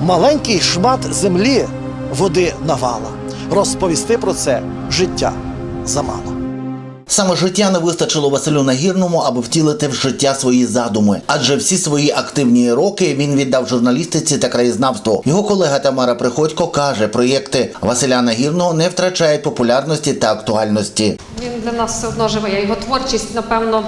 маленький шмат землі води навала. Розповісти про це життя замало. Саме життя не вистачило Василю Нагірному, аби втілити в життя свої задуми. Адже всі свої активні роки він віддав журналістиці та краєзнавству. Його колега Тамара Приходько каже, проєкти Василя Нагірного не втрачають популярності та актуальності. Він для нас все одно живе. Його творчість, напевно,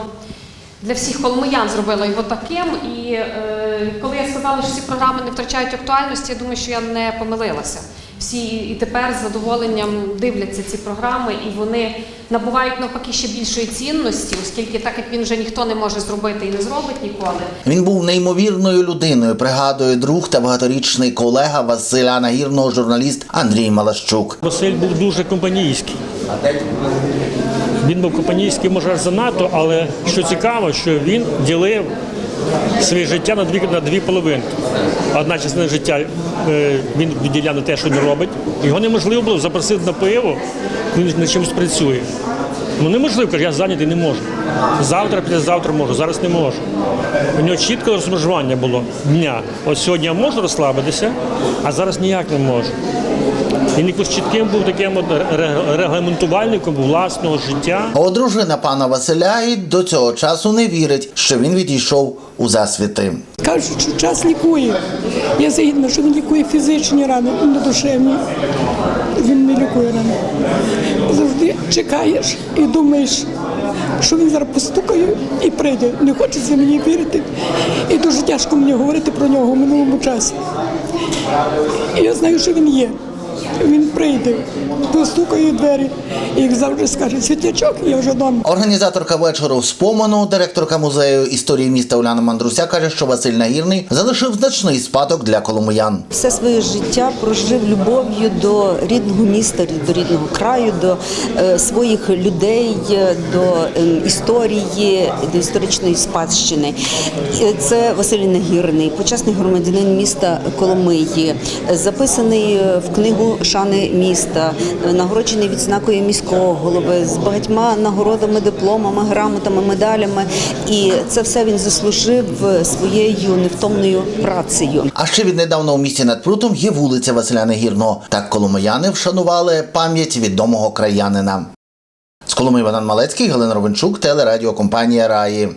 для всіх коломиян зробила його таким. І е, коли я сказала, що ці програми не втрачають актуальності, я думаю, що я не помилилася. Всі і тепер з задоволенням дивляться ці програми, і вони набувають навпаки ще більшої цінності, оскільки так як він вже ніхто не може зробити і не зробить ніколи. Він був неймовірною людиною. Пригадує друг та багаторічний колега Василя Нагірного, журналіст Андрій Малащук. Василь був дуже компанійський. Він був компанійський, може, аж занадто, але що цікаво, що він ділив своє життя на дві, на дві половинки. Одна частина життя е, він відділяв на те, що він робить. Його неможливо було запросити на пиво, він над чимось працює. Ну неможливо, каже, я зайнятий не можу. Завтра, післязавтра можу, зараз не можу. У нього чітке розмежування було дня. От сьогодні я можу розслабитися, а зараз ніяк не можу. Він якось чітким був таким от регламентувальником власного життя. А от дружина пана Василя і до цього часу не вірить, що він відійшов у засвіти. Кажуть, що час лікує. Я згідна, що він лікує фізичні рани, не душевні. Він не лікує рани. Завжди чекаєш і думаєш, що він зараз постукає і прийде. Не хочеться мені вірити. І дуже тяжко мені говорити про нього в минулому часі. І я знаю, що він є. Він прийде, постукає в двері і завжди скаже, світлячок, я вже вдома. Організаторка вечору спомену, директорка музею історії міста Уляна Мандруся каже, що Василь Нагірний залишив значний спадок для коломиян. Все своє життя прожив любов'ю до рідного міста, до рідного краю, до е, своїх людей, е, до е, історії, до історичної спадщини. Е, Це Василь Нагірний, почесний громадянин міста Коломиї, записаний в книгу шани міста, нагороджений відзнакою міського голови з багатьма нагородами, дипломами, грамотами, медалями. І це все він заслужив своєю невтомною працею. А ще віднедавна у місті над прутом є вулиця Василя Нагірного. Так коломияни вшанували пам'ять відомого краянина. З Коломи Іван Малецький, Галина Ровенчук, телерадіокомпанія Раї.